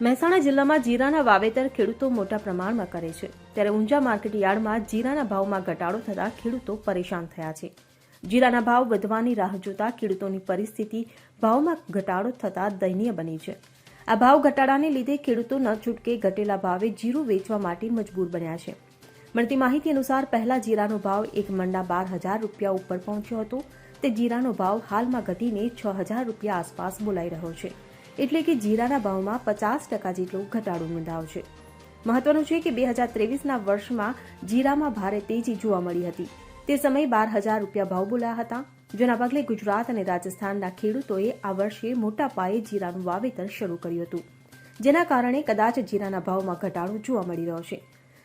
મહેસાણા જિલ્લામાં જીરાના વાવેતર ખેડૂતો મોટા પ્રમાણમાં કરે છે. ત્યારે ઊંઝા માર્કેટ યાર્ડમાં જીરાના ભાવમાં ઘટાડો થતાં ખેડૂતો પરેશાન થયા છે. જીરાના ભાવ વધવાની રાહ જોતા ખેડૂતોની પરિસ્થિતિ ભાવમાં ઘટાડો થતાં દયનીય બની છે. આ ભાવ ઘટાડાને લીધે ખેડૂતો ન છૂટકે ઘટેલા ભાવે જીરું વેચવા માટે મજબૂર બન્યા છે. મળતી માહિતી અનુસાર પહેલા જીરાનો ભાવ એક મંડા બાર હજાર રૂપિયા ઉપર પહોંચ્યો હતો. તે જીરાનો ભાવ હાલમાં ઘટીને છ હજાર રૂપિયા આસપાસ બોલાઈ રહ્યો છે. એટલે કે જીરાના ભાવમાં પચાસ ટકા જેટલો ઘટાડો નોંધાયો છે. મહત્વનું છે કે બે હજાર ત્રેવીસના વર્ષમાં જીરામાં ભારે તેજી જોવા મળી હતી. તે સમયે બાર હજાર રૂપિયા ભાવ બોલાયા હતા. જેના પગલે ગુજરાત અને રાજસ્થાનના ખેડૂતોએ આ વર્ષે મોટા પાયે જીરાનું વાવેતર શરૂ કર્યું હતું. જેના કારણે કદાચ જીરાના ભાવમાં ઘટાડો જોવા મળી રહ્યો છે.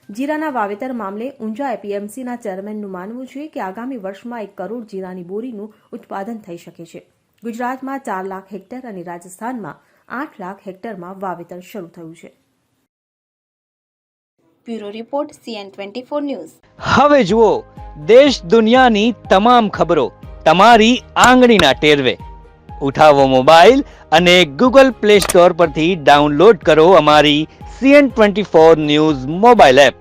જીરાના વાવેતર મામલે ઊંઝા એપીએમસીના ચેરમેનનું માનવું છે કે આગામી વર્ષમાં એક કરોડ જીરાની બોરીનું ઉત્પાદન થઈ શકે છે. ગુજરાતમાં ચાર લાખ હેક્ટર અને રાજસ્થાનમાં આઠ લાખ હેક્ટરમાં વાવેતર શરૂ થયું છે. Bureau report CN twenty four news. હવે જુઓ દેશ દુનિયાની તમામ ખબરો તમારી આંગળીના ટેરવે. ઉઠાવો મોબાઈલ અને ગૂગલ પ્લે સ્ટોર પરથી ડાઉનલોડ કરો અમારી CN twenty four news mobile app.